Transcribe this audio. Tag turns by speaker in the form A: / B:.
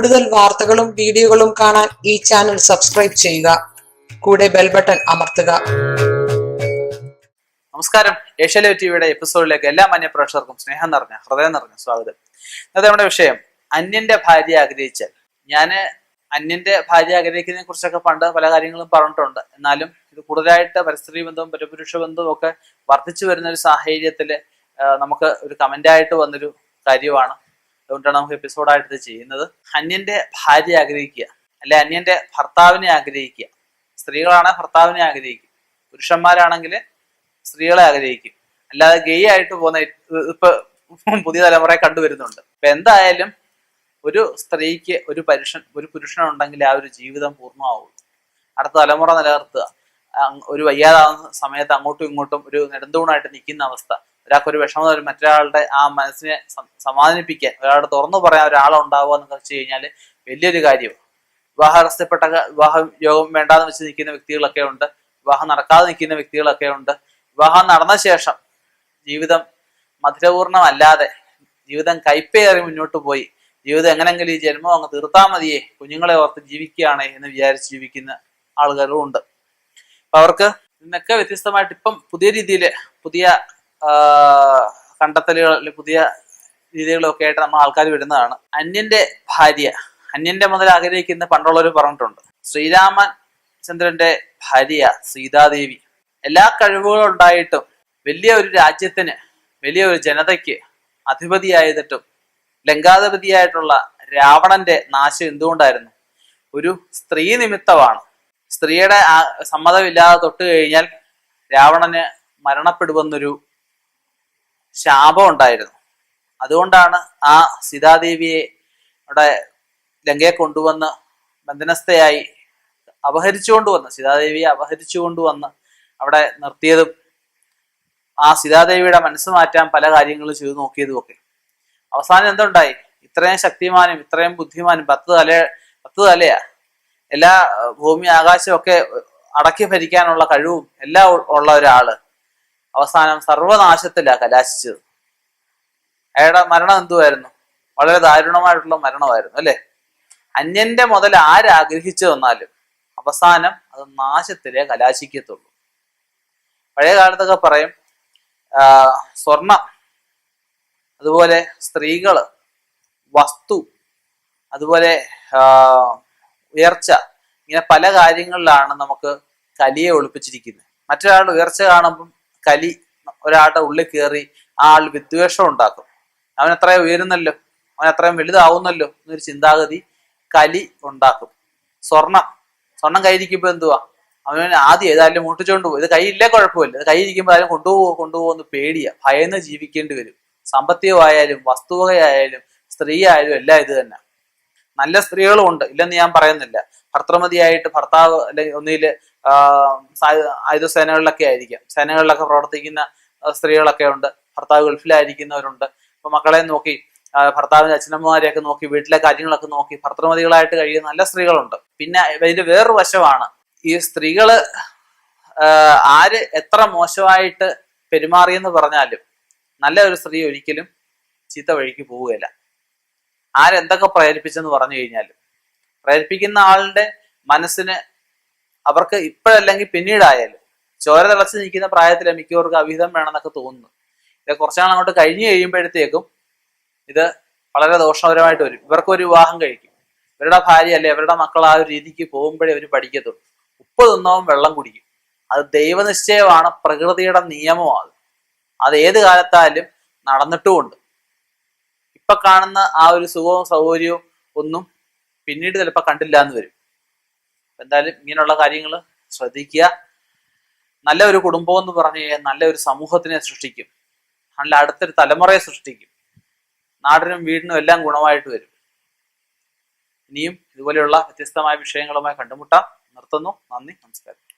A: കൂടുതൽ വാർത്തകളും വീഡിയോകളും കാണാൻ ഈ ചാനൽ സബ്സ്ക്രൈബ് ചെയ്യുക. കൂടെ ബെൽ ബട്ടൺ അമർത്തുക.
B: നമസ്കാരം. ഏഷ്യാലോ ടിവിയുടെ എപ്പിസോഡിലേക്ക് എല്ലാ മാന്യ പ്രേക്ഷകർക്കും സ്നേഹം നിറഞ്ഞ ഹൃദയം നിറഞ്ഞ സ്വാഗതം. ഇന്നത്തെ നമ്മുടെ വിഷയം അന്യന്റെ ഭാര്യ ആഗ്രഹിച്ചാൽ. ഞാൻ അന്യന്റെ ഭാര്യ ആഗ്രഹിക്കുന്നതിനെ കുറിച്ചൊക്കെ പണ്ട് പല കാര്യങ്ങളും പറഞ്ഞിട്ടുണ്ട്. എന്നാലും ഇത് കൂടുതലായിട്ട് പരിസ്ഥിതി ബന്ധവും പരപുരുഷ ബന്ധവും ഒക്കെ വർദ്ധിച്ചു വരുന്ന ഒരു സാഹചര്യത്തിൽ നമുക്ക് ഒരു കമന്റായിട്ട് വന്നൊരു കാര്യമാണ്. അതുകൊണ്ടാണ് നമുക്ക് എപ്പിസോഡായിട്ട് ഇത് ചെയ്യുന്നത്. അന്യന്റെ ഭാര്യ ആഗ്രഹിക്കുക. അല്ലെ അന്യന്റെ ഭർത്താവിനെ ആഗ്രഹിക്കുക. സ്ത്രീകളാണ് ഭർത്താവിനെ ആഗ്രഹിക്കും പുരുഷന്മാരാണെങ്കിൽ സ്ത്രീകളെ ആഗ്രഹിക്കും അല്ലാതെ ഗെയ് ആയിട്ട് പോകുന്ന ഇപ്പൊ പുതിയ തലമുറയെ കണ്ടുവരുന്നുണ്ട്. അപ്പൊ എന്തായാലും ഒരു സ്ത്രീക്ക് ഒരു പുരുഷൻ ഒരു പുരുഷനുണ്ടെങ്കിൽ ആ ഒരു ജീവിതം പൂർണമാവുള്ളൂ. അടുത്ത തലമുറ നിലനിർത്തുക. ഒരു വയ്യാതാവുന്ന സമയത്ത് അങ്ങോട്ടും ഇങ്ങോട്ടും ഒരു നെടുന്തൂണായിട്ട് നിൽക്കുന്ന അവസ്ഥ. ഒരാൾക്ക് ഒരു വിഷമം വരും മറ്റൊരാളുടെ ആ മനസ്സിനെ സമാധാനിപ്പിക്കാൻ ഒരാളുടെ തുറന്നു പറയാൻ ഒരാളുണ്ടാവുക എന്ന് വെച്ച് കഴിഞ്ഞാൽ വലിയൊരു കാര്യമാണ് വിവാഹസ്ഥപ്പെട്ട വിവാഹം യോഗം വേണ്ടാന്ന് വെച്ച് നിൽക്കുന്ന വ്യക്തികളൊക്കെ ഉണ്ട്. വിവാഹം നടക്കാതെ നിൽക്കുന്ന വ്യക്തികളൊക്കെ ഉണ്ട്. വിവാഹം നടന്ന ശേഷം ജീവിതം മധുരപൂർണമല്ലാതെ ജീവിതം കൈപ്പേറി മുന്നോട്ട് പോയി. ജീവിതം എങ്ങനെങ്കിലും ഈ ജന്മം അങ്ങ് തീർത്താൽ മതിയേ കുഞ്ഞുങ്ങളെ ഓർത്ത് ജീവിക്കുകയാണ് എന്ന് വിചാരിച്ച് ജീവിക്കുന്ന ആളുകളും ഉണ്ട്. അപ്പൊ അവർക്ക് നിന്നൊക്കെ വ്യത്യസ്തമായിട്ട് ഇപ്പം പുതിയ രീതിയിൽ പുതിയ കണ്ടെത്തലുകൾ പുതിയ രീതികളൊക്കെ ആയിട്ട് നമ്മൾ ആൾക്കാർ വരുന്നതാണ് അന്യന്റെ ഭാര്യ അന്യന്റെ മുതൽ ആഗ്രഹിക്കുന്ന പണ്ടുള്ളവർ പറഞ്ഞിട്ടുണ്ട്. ശ്രീരാമൻ ചന്ദ്രന്റെ ഭാര്യ സീതാദേവി. എല്ലാ കഴിവുകളും ഉണ്ടായിട്ടും വലിയ ഒരു രാജ്യത്തിന് വലിയ ഒരു ജനതയ്ക്ക് അധിപതിയായതിട്ടും ലങ്കാധിപതിയായിട്ടുള്ള രാവണന്റെ നാശം എന്തുകൊണ്ടായിരുന്നു? ഒരു സ്ത്രീ നിമിത്തമാണ്. സ്ത്രീയുടെ സമ്മതമില്ലാതെ തൊട്ട് കഴിഞ്ഞാൽ രാവണന് മരണപ്പെടുമെന്നൊരു ശാപം ഉണ്ടായിരുന്നു. അതുകൊണ്ടാണ് ആ സീതാദേവിയെ അവിടെ ലങ്കയെ കൊണ്ടുവന്ന് ബന്ധനസ്ഥയായി അപഹരിച്ചുകൊണ്ട് വന്ന് സീതാദേവിയെ അപഹരിച്ചുകൊണ്ട് വന്ന് അവിടെ നിർത്തിയതും ആ സീതാദേവിയുടെ മനസ്സ് മാറ്റാൻ പല കാര്യങ്ങളും ചെയ്തു നോക്കിയതും ഒക്കെ അവസാനം എന്തുണ്ടായി? ഇത്രയും ശക്തിമാനും ഇത്രയും ബുദ്ധിമാനും പത്ത് തല പത്ത് തലയാ. എല്ലാ ഭൂമി ആകാശമൊക്കെ അടക്കി ഭരിക്കാനുള്ള കഴിവും എല്ലാം ഉള്ള ഒരാൾ. അവസാനം സർവനാശത്തിലാ കലാശിച്ചത്. അയാളുടെ മരണം എന്തുമായിരുന്നു വളരെ ദാരുണമായിട്ടുള്ള മരണമായിരുന്നു അല്ലെ? അന്യന്റെ മുതൽ ആരാഗ്രഹിച്ചു വന്നാലും അവസാനം അത് നാശത്തിലേ കലാശിക്കത്തുള്ളൂ. പഴയ കാലത്തൊക്കെ പറയും സ്വർണം അതുപോലെ സ്ത്രീകൾ വസ്തു അതുപോലെ ഉയർച്ച ഇങ്ങനെ പല കാര്യങ്ങളിലാണ് നമുക്ക് കലിയെ ഒളിപ്പിച്ചിരിക്കുന്നത്. മറ്റൊരാളുടെ ഉയർച്ച കാണുമ്പം കലി ഒരാളുടെ ഉള്ളിൽ കയറി ആ ആൾ വിദ്വേഷം ഉണ്ടാക്കും. അവൻ അത്രയും ഉയരുന്നല്ലോ അവൻ അത്രയും വലുതാവുന്നല്ലോ എന്നൊരു ചിന്താഗതി കലി ഉണ്ടാക്കും. സ്വർണം സ്വർണം കയ്യിരിക്കുമ്പോൾ എന്തുവാ? അവൻ ആദ്യം ഏതായാലും മുട്ടിച്ചോണ്ട് പോകും ഇത് കയ്യില്ലേ കുഴപ്പമില്ല. ഇത് കയ്യിരിക്കുമ്പോൾ ആരും കൊണ്ടുപോകുമോ കൊണ്ടുപോകുമെന്ന് പേടിയാ. ഭയന്ന് ജീവിക്കേണ്ടി വരും. സാമ്പത്തികമായാലും വസ്തുവകയായാലും സ്ത്രീ ആയാലും എല്ലാം ഇത് തന്നെ. നല്ല സ്ത്രീകളും ഉണ്ട്. ഇല്ലെന്ന് ഞാൻ പറയുന്നില്ല. ഭർത്തൃമതിയായിട്ട് ഭർത്താവ് അല്ലെങ്കിൽ ഒന്നിൽ ആയുധ സേനകളിലൊക്കെ ആയിരിക്കാം. സേനകളിലൊക്കെ പ്രവർത്തിക്കുന്ന സ്ത്രീകളൊക്കെ ഉണ്ട്. ഭർത്താവ് ഗൾഫിലായിരിക്കുന്നവരുണ്ട്. അപ്പൊ മക്കളെ നോക്കി ഭർത്താവിന്റെ അച്ഛനമ്മമാരെയൊക്കെ നോക്കി വീട്ടിലെ കാര്യങ്ങളൊക്കെ നോക്കി ഭർത്തൃമതികളായിട്ട് കഴിയുന്ന നല്ല സ്ത്രീകളുണ്ട്. പിന്നെ ഇതിന്റെ വേറൊരു വശമാണ് ഈ സ്ത്രീകൾ ആര് എത്ര മോശമായിട്ട് പെരുമാറിയെന്ന് പറഞ്ഞാലും നല്ല ഒരു സ്ത്രീ ഒരിക്കലും ചീത്ത വഴിക്ക് പോവുകയില്ല. ആരെന്തൊക്കെ പ്രേരിപ്പിച്ചെന്ന് പറഞ്ഞു കഴിഞ്ഞാലും പ്രേരിപ്പിക്കുന്ന ആളുടെ മനസ്സിന് അവർക്ക് ഇപ്പോഴല്ലെങ്കിൽ പിന്നീടായാലും ചോര തിളച്ച് നിൽക്കുന്ന പ്രായത്തിൽ മിക്കവർക്ക് അവിഹിതം വേണമെന്നൊക്കെ തോന്നുന്നു. ഇത് കുറച്ചാൾ അങ്ങോട്ട് കഴിഞ്ഞു കഴിയുമ്പോഴത്തേക്കും ഇത് വളരെ ദോഷകരമായിട്ട് വരും. ഇവർക്ക് ഒരു വിവാഹം കഴിക്കും. ഇവരുടെ ഭാര്യ അല്ലെ ഇവരുടെ മക്കൾ ആ ഒരു രീതിക്ക് പോകുമ്പോഴേ അവർ പഠിക്കത്തുള്ളൂ. ഉപ്പ് തിന്നവും വെള്ളം കുടിക്കും. അത് ദൈവനിശ്ചയമാണ് പ്രകൃതിയുടെ നിയമമാണ് അത് ഏത് കാലത്തായാലും നടന്നിട്ടുമുണ്ട്. ഇപ്പൊ കാണുന്ന ആ ഒരു സുഖവും സൗകര്യവും ഒന്നും പിന്നീട് ചിലപ്പോൾ കണ്ടില്ല എന്ന് വരും എന്തായാലും ഇങ്ങനെയുള്ള കാര്യങ്ങൾ ശ്രദ്ധിക്കുക. നല്ല ഒരു കുടുംബം എന്ന് പറഞ്ഞു കഴിഞ്ഞാൽ നല്ല ഒരു സമൂഹത്തിനെ സൃഷ്ടിക്കും. നല്ല അടുത്തൊരു തലമുറയെ സൃഷ്ടിക്കും. നാടിനും വീടിനും എല്ലാം ഗുണമായിട്ട് വരും. ഇനിയും ഇതുപോലെയുള്ള വ്യത്യസ്തമായ വിഷയങ്ങളുമായി കണ്ടുമുട്ടാം. നിർത്തുന്നു. നന്ദി. നമസ്കാരം.